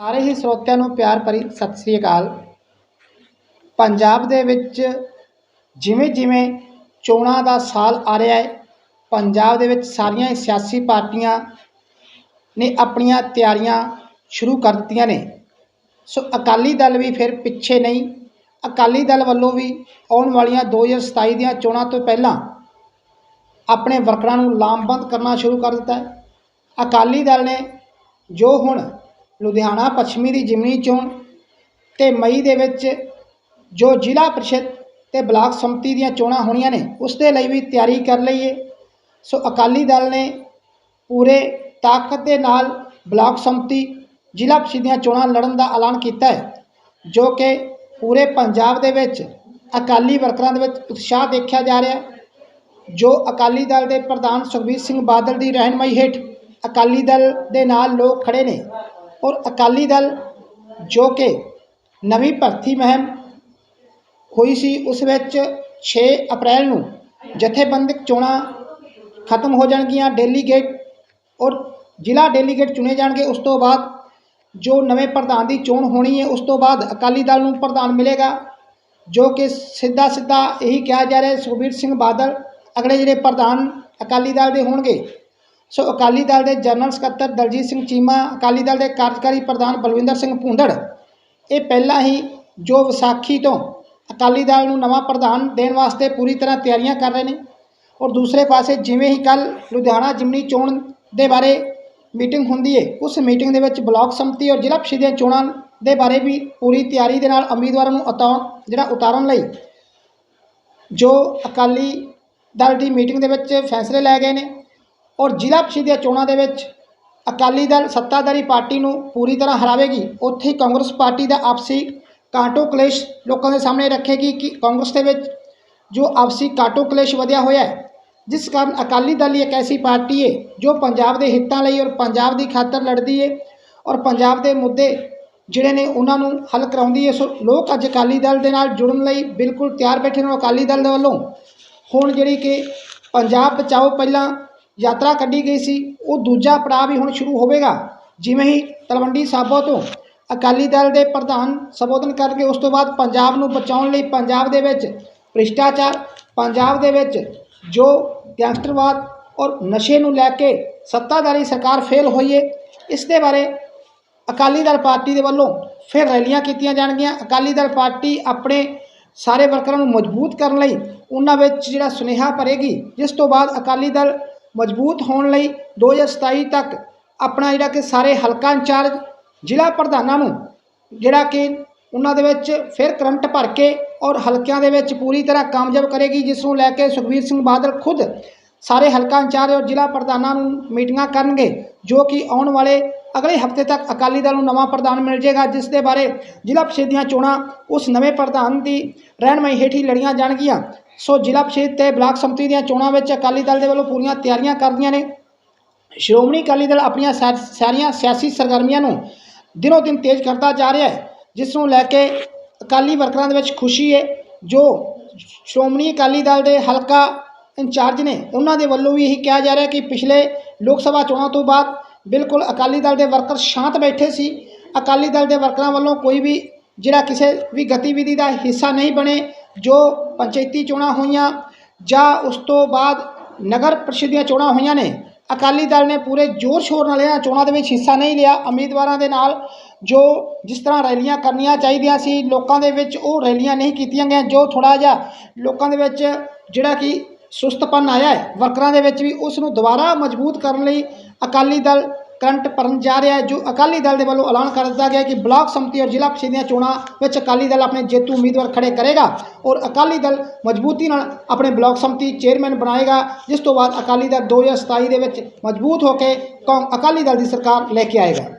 ਸਾਰੇ ਹੀ ਸਰੋਤਿਆਂ ਨੂੰ ਪਿਆਰ ਭਰੀ ਸਤਿ ਸ੍ਰੀ ਅਕਾਲ। ਪੰਜਾਬ ਦੇ ਵਿੱਚ ਜਿਵੇਂ ਜਿਵੇਂ ਚੋਣਾਂ ਦਾ ਸਾਲ ਆ ਰਿਹਾ ਹੈ, ਪੰਜਾਬ ਦੇ ਵਿੱਚ ਸਾਰੀਆਂ ਸਿਆਸੀ ਪਾਰਟੀਆਂ ਨੇ ਆਪਣੀਆਂ ਤਿਆਰੀਆਂ ਸ਼ੁਰੂ ਕਰ ਦਿੱਤੀਆਂ ਨੇ। ਸੋ ਅਕਾਲੀ ਦਲ ਵੀ ਫਿਰ ਪਿੱਛੇ ਨਹੀਂ, ਅਕਾਲੀ ਦਲ ਵੱਲੋਂ ਵੀ ਆਉਣ ਵਾਲੀਆਂ 2027 ਦੀਆਂ ਚੋਣਾਂ ਤੋਂ ਪਹਿਲਾਂ ਆਪਣੇ ਵਰਕਰਾਂ ਨੂੰ ਲਾਮਬੰਦ ਕਰਨਾ ਸ਼ੁਰੂ ਕਰ ਦਿੱਤਾ ਹੈ। ਅਕਾਲੀ ਦਲ ਨੇ ਜੋ ਹੁਣ ਲੁਧਿਆਣਾ ਪੱਛਮੀ ਦੀ ਜਿਮਨੀ ਚੋਣ ਤੇ ਮਈ ਦੇ ਵਿੱਚ ਜੋ ਜ਼ਿਲ੍ਹਾ ਪ੍ਰੀਸ਼ਦ ਤੇ ਬਲਾਕ ਸੰਮਤੀ ਦੀਆਂ ਚੋਣਾਂ ਹੋਣੀਆਂ ਨੇ, ਉਸ ਦੇ ਲਈ ਵੀ ਤਿਆਰੀ ਕਰ ਲਈਏ। ਸੋ ਅਕਾਲੀ ਦਲ ਨੇ ਪੂਰੇ ਤਾਕਤ ਦੇ ਨਾਲ ਬਲਾਕ ਸੰਮਤੀ, ਜ਼ਿਲ੍ਹਾ ਪ੍ਰੀਸ਼ਦ ਦੀਆਂ ਚੋਣਾਂ ਲੜਨ ਦਾ ਐਲਾਨ ਕੀਤਾ ਹੈ, ਜੋ ਕਿ ਪੂਰੇ ਪੰਜਾਬ ਦੇ ਵਿੱਚ ਅਕਾਲੀ ਵਰਕਰਾਂ ਦੇ ਵਿੱਚ ਉਤਸ਼ਾਹ ਦੇਖਿਆ ਜਾ ਰਿਹਾ ਹੈ। ਜੋ ਅਕਾਲੀ ਦਲ ਦੇ ਪ੍ਰਧਾਨ ਸੁਖਬੀਰ ਸਿੰਘ ਬਾਦਲ ਦੀ ਰਹਿਨਮਾਈ ਹੇਠ ਅਕਾਲੀ ਦਲ ਦੇ ਨਾਲ ਲੋਕ ਖੜੇ ਨੇ ਔਰ ਅਕਾਲੀ ਦਲ ਜੋ ਕਿ ਨਵੀਂ ਭਰਤੀ ਮੁਹਿੰਮ ਹੋਈ ਸੀ, ਉਸ ਵਿੱਚ 6 ਅਪ੍ਰੈਲ ਨੂੰ ਜਥੇਬੰਦਕ ਚੋਣਾਂ ਖਤਮ ਹੋ ਜਾਣਗੀਆਂ ਡੈਲੀਗੇਟ ਔਰ ਜ਼ਿਲ੍ਹਾ ਡੈਲੀਗੇਟ ਚੁਣੇ ਜਾਣਗੇ। ਉਸ ਤੋਂ ਬਾਅਦ ਜੋ ਨਵੇਂ ਪ੍ਰਧਾਨ ਦੀ ਚੋਣ ਹੋਣੀ ਹੈ, ਉਸ ਤੋਂ ਬਾਅਦ ਅਕਾਲੀ ਦਲ ਨੂੰ ਪ੍ਰਧਾਨ ਮਿਲੇਗਾ, ਜੋ ਕਿ ਸਿੱਧਾ ਸਿੱਧਾ ਇਹੀ ਕਿਹਾ ਜਾ ਰਿਹਾ ਸੁਖਬੀਰ ਸਿੰਘ ਬਾਦਲ ਅਗਲੇ ਜਿਹੜੇ ਪ੍ਰਧਾਨ ਅਕਾਲੀ ਦਲ ਦੇ ਹੋਣਗੇ ਸੋ ਅਕਾਲੀ ਦਲ ਦੇ ਜਨਰਲ ਸਕੱਤਰ ਦਲਜੀਤ ਸਿੰਘ ਚੀਮਾ, ਅਕਾਲੀ ਦਲ ਦੇ ਕਾਰਜਕਾਰੀ ਪ੍ਰਧਾਨ ਬਲਵਿੰਦਰ ਸਿੰਘ ਭੁੰਦੜ, ਇਹ ਪਹਿਲਾਂ ਹੀ ਜੋ ਵਿਸਾਖੀ ਤੋਂ ਅਕਾਲੀ ਦਲ ਨੂੰ ਨਵਾਂ ਪ੍ਰਧਾਨ ਦੇਣ ਵਾਸਤੇ ਪੂਰੀ ਤਰ੍ਹਾਂ ਤਿਆਰੀਆਂ ਕਰ ਰਹੇ ਨੇ ਔਰ ਦੂਸਰੇ ਪਾਸੇ ਜਿਵੇਂ ਹੀ ਕੱਲ ਲੁਧਿਆਣਾ ਜਿਮਨੀ ਚੋਣ ਦੇ ਬਾਰੇ ਮੀਟਿੰਗ ਹੁੰਦੀ ਹੈ ਉਸ ਮੀਟਿੰਗ ਦੇ ਵਿੱਚ ਬਲਾਕ ਸੰਮਤੀ ਔਰ ਜ਼ਿਲ੍ਹਾ ਪ੍ਰੀਸ਼ਦ ਦੀਆਂ ਚੋਣਾਂ ਦੇ ਬਾਰੇ ਵੀ ਪੂਰੀ ਤਿਆਰੀ ਦੇ ਨਾਲ ਉਮੀਦਵਾਰਾਂ ਨੂੰ ਉਤਾਰ, ਜਿਹੜਾ ਉਤਾਰਨ ਲਈ ਜੋ ਅਕਾਲੀ ਦਲ ਦੀ ਮੀਟਿੰਗ ਦੇ ਵਿੱਚ ਫੈਸਲੇ ਲਏ ਗਏ ਨੇ। ਔਰ ਜ਼ਿਲ੍ਹਾ ਪ੍ਰੀਸ਼ਦ ਦੀਆਂ ਚੋਣਾਂ ਦੇ ਵਿੱਚ ਅਕਾਲੀ ਦਲ ਸੱਤਾਧਾਰੀ ਪਾਰਟੀ ਨੂੰ ਪੂਰੀ ਤਰ੍ਹਾਂ ਹਰਾਵੇਗੀ। ਉੱਥੇ ਕਾਂਗਰਸ ਪਾਰਟੀ ਦਾ ਆਪਸੀ ਕਾਂਟੋ ਕਲੇਸ਼ ਲੋਕਾਂ ਦੇ ਸਾਹਮਣੇ ਰੱਖੇਗੀ ਕਿ ਕਾਂਗਰਸ ਦੇ ਵਿੱਚ ਜੋ ਆਪਸੀ ਕਾਟੋ ਕਲੇਸ਼ ਵਧਿਆ ਹੋਇਆ ਹੈ, ਜਿਸ ਕਾਰਨ ਅਕਾਲੀ ਦਲ ਹੀ ਇੱਕ ਐਸੀ ਪਾਰਟੀ ਹੈ ਜੋ ਪੰਜਾਬ ਦੇ ਹਿੱਤਾਂ ਲਈ ਔਰ ਪੰਜਾਬ ਦੀ ਖਾਤਰ ਲੜਦੀ ਹੈ ਔਰ ਪੰਜਾਬ ਦੇ ਮੁੱਦੇ ਜਿਹੜੇ ਨੇ ਉਹਨਾਂ ਨੂੰ ਹੱਲ ਕਰਾਉਂਦੀ ਹੈ। ਸੋ ਲੋਕ ਅੱਜ ਅਕਾਲੀ ਦਲ ਦੇ ਨਾਲ ਜੁੜਨ ਲਈ ਬਿਲਕੁਲ ਤਿਆਰ ਬੈਠੇ ਨੇ ਅਕਾਲੀ ਦਲ ਦੇ ਵੱਲੋਂ ਹੁਣ ਜਿਹੜੀ ਕਿ ਪੰਜਾਬ ਬਚਾਓ ਪਹਿਲਾਂ ਯਾਤਰਾ ਕੱਢੀ ਗਈ ਸੀ, ਉਹ ਦੂਜਾ ਪੜਾਅ ਵੀ ਹੁਣ ਸ਼ੁਰੂ ਹੋਵੇਗਾ। ਜਿਵੇਂ ਹੀ ਤਲਵੰਡੀ ਸਾਬੋ ਤੋਂ ਅਕਾਲੀ ਦਲ ਦੇ ਪ੍ਰਧਾਨ ਸੰਬੋਧਨ ਕਰਕੇ ਉਸ ਤੋਂ ਬਾਅਦ ਪੰਜਾਬ ਨੂੰ ਬਚਾਉਣ ਲਈ ਪੰਜਾਬ ਦੇ ਵਿੱਚ ਭ੍ਰਿਸ਼ਟਾਚਾਰ, ਪੰਜਾਬ ਦੇ ਵਿੱਚ ਜੋ ਗੈਂਗਸਟਰਵਾਦ ਔਰ ਨਸ਼ੇ ਨੂੰ ਲੈ ਕੇ ਸੱਤਾਧਾਰੀ ਸਰਕਾਰ ਫੇਲ ਹੋਈ ਹੈ ਇਸ ਦੇ ਬਾਰੇ ਅਕਾਲੀ ਦਲ ਪਾਰਟੀ ਦੇ ਵੱਲੋਂ ਫਿਰ ਰੈਲੀਆਂ ਕੀਤੀਆਂ ਜਾਣਗੀਆਂ। ਅਕਾਲੀ ਦਲ ਪਾਰਟੀ ਆਪਣੇ ਸਾਰੇ ਵਰਕਰਾਂ ਨੂੰ ਮਜ਼ਬੂਤ ਕਰਨ ਲਈ ਉਹਨਾਂ ਵਿੱਚ ਜਿਹੜਾ ਸੁਨੇਹਾ ਭਰੇਗੀ, ਜਿਸ ਤੋਂ ਬਾਅਦ ਅਕਾਲੀ ਦਲ ਮਜ਼ਬੂਤ ਹੋਣ ਲਈ 2027 ਤੱਕ ਆਪਣਾ ਜਿਹੜਾ ਕਿ ਸਾਰੇ ਹਲਕਾ ਇੰਚਾਰਜ, ਜ਼ਿਲ੍ਹਾ ਪ੍ਰਧਾਨਾਂ ਨੂੰ ਜਿਹੜਾ ਕਿ ਉਹਨਾਂ ਦੇ ਵਿੱਚ ਫਿਰ ਕਰੰਟ ਭਰ ਕੇ ਔਰ ਹਲਕਿਆਂ ਦੇ ਵਿੱਚ ਪੂਰੀ ਤਰ੍ਹਾਂ ਕਾਮਯਾਬ ਕਰੇਗੀ, ਜਿਸ ਨੂੰ ਲੈ ਕੇ ਸੁਖਬੀਰ ਸਿੰਘ ਬਾਦਲ ਖੁਦ ਸਾਰੇ ਹਲਕਾ ਇੰਚਾਰਜ ਔਰ ਜ਼ਿਲ੍ਹਾ ਪ੍ਰਧਾਨਾਂ ਨੂੰ ਮੀਟਿੰਗਾਂ ਕਰਨਗੇ, ਜੋ ਕਿ ਆਉਣ ਵਾਲੇ ਅਗਲੇ ਹਫ਼ਤੇ ਤੱਕ ਅਕਾਲੀ ਦਲ ਨੂੰ ਨਵਾਂ ਪ੍ਰਧਾਨ ਮਿਲ ਜਾਏਗਾ, ਜਿਸ ਦੇ ਬਾਰੇ ਜ਼ਿਲ੍ਹਾ ਪ੍ਰੀਸ਼ਦ ਦੀਆਂ ਚੋਣਾਂ ਉਸ ਨਵੇਂ ਪ੍ਰਧਾਨ ਦੀ ਰਹਿਨਮਾਈ ਹੇਠ ਹੀ ਲੜੀਆਂ ਜਾਣਗੀਆਂ। ਸੋ ਜ਼ਿਲ੍ਹਾ ਪ੍ਰੀਸ਼ਦ ਤੇ ਬਲਾਕ ਸੰਮਤੀ ਦੀਆਂ ਚੋਣਾਂ ਵਿੱਚ ਅਕਾਲੀ ਦਲ ਦੇ ਵੱਲੋਂ ਪੂਰੀਆਂ ਤਿਆਰੀਆਂ ਕਰਦੀਆਂ ਨੇ। ਸ਼੍ਰੋਮਣੀ ਅਕਾਲੀ ਦਲ ਆਪਣੀਆਂ ਸਾ- ਸਾਰੀਆਂ ਸਿਆਸੀ ਸਰਗਰਮੀਆਂ ਨੂੰ ਦਿਨੋ ਦਿਨ ਤੇਜ਼ ਕਰਦਾ ਜਾ ਰਿਹਾ ਹੈ, ਜਿਸ ਨੂੰ ਲੈ ਕੇ ਅਕਾਲੀ ਵਰਕਰਾਂ ਦੇ ਵਿੱਚ ਖੁਸ਼ੀ ਹੈ, ਜੋ ਸ਼੍ਰੋਮਣੀ ਅਕਾਲੀ ਦਲ ਦੇ ਹਲਕਾ ਇੰਚਾਰਜ ਨੇ, ਉਹਨਾਂ ਦੇ ਵੱਲੋਂ ਵੀ ਇਹੀ ਕਿਹਾ ਜਾ ਰਿਹਾ ਕਿ ਪਿਛਲੇ ਲੋਕ ਸਭਾ ਚੋਣਾਂ ਤੋਂ ਬਾਅਦ ਬਿਲਕੁਲ ਅਕਾਲੀ ਦਲ ਦੇ ਵਰਕਰ ਸ਼ਾਂਤ ਬੈਠੇ ਸੀ। ਅਕਾਲੀ ਦਲ ਦੇ ਵਰਕਰਾਂ ਵੱਲੋਂ ਕੋਈ ਵੀ ਜਿਹੜਾ ਕਿਸੇ ਵੀ ਗਤੀਵਿਧੀ ਦਾ ਹਿੱਸਾ ਨਹੀਂ ਬਣੇ ਜੋ ਪੰਚਾਇਤੀ ਚੋਣਾਂ ਹੋਈਆਂ ਜਾਂ ਉਸ ਤੋਂ ਬਾਅਦ ਨਗਰ ਪ੍ਰੀਸ਼ਦ ਦੀਆਂ ਚੋਣਾਂ ਹੋਈਆਂ ਨੇ, ਅਕਾਲੀ ਦਲ ਨੇ ਪੂਰੇ ਜ਼ੋਰ ਸ਼ੋਰ ਨਾਲ ਇਹਨਾਂ ਚੋਣਾਂ ਦੇ ਵਿੱਚ ਹਿੱਸਾ ਨਹੀਂ ਲਿਆ। ਉਮੀਦਵਾਰਾਂ ਦੇ ਨਾਲ ਜੋ ਜਿਸ ਤਰ੍ਹਾਂ ਰੈਲੀਆਂ ਕਰਨੀਆਂ ਚਾਹੀਦੀਆਂ ਸੀ, ਲੋਕਾਂ ਦੇ ਵਿੱਚ ਉਹ ਰੈਲੀਆਂ ਨਹੀਂ ਕੀਤੀਆਂ ਗਈਆਂ, ਜੋ ਥੋੜਾ ਜਿਹਾ ਲੋਕਾਂ ਦੇ ਵਿੱਚ ਜਿਹੜਾ ਕਿ ਸੁਸਤਪਨ ਆਇਆ ਹੈ, ਵਰਕਰਾਂ ਦੇ ਵਿੱਚ ਵੀ ਉਸ ਨੂੰ ਦੁਬਾਰਾ ਮਜ਼ਬੂਤ ਕਰਨ ਲਈ ਅਕਾਲੀ ਦਲ ਕਰੰਟ ਭਰਨ ਜਾ ਰਿਹਾ ਹੈ, ਜੋ ਅਕਾਲੀ ਦਲ ਦੇ ਵੱਲੋਂ ਐਲਾਨ ਕਰ ਦਿੱਤਾ ਗਿਆ ਕਿ ਬਲਾਕ ਸੰਮਤੀ ਔਰ ਜ਼ਿਲ੍ਹਾ ਪ੍ਰੀਸ਼ਦ ਦੀਆਂ ਚੋਣਾਂ ਵਿੱਚ ਅਕਾਲੀ ਦਲ ਆਪਣੇ ਜੇਤੂ ਉਮੀਦਵਾਰ ਖੜੇ ਕਰੇਗਾ ਔਰ ਅਕਾਲੀ ਦਲ ਮਜ਼ਬੂਤੀ ਨਾਲ ਆਪਣੇ ਬਲਾਕ ਸੰਮਤੀ ਚੇਅਰਮੈਨ ਬਣਾਏਗਾ, ਜਿਸ ਤੋਂ ਬਾਅਦ ਅਕਾਲੀ ਦਲ 2027 ਦੇ ਵਿੱਚ ਮਜ਼ਬੂਤ ਹੋ ਕੇ ਕੌਮ ਅਕਾਲੀ ਦਲ ਦੀ ਸਰਕਾਰ ਲੈ ਕੇ ਆਏਗਾ।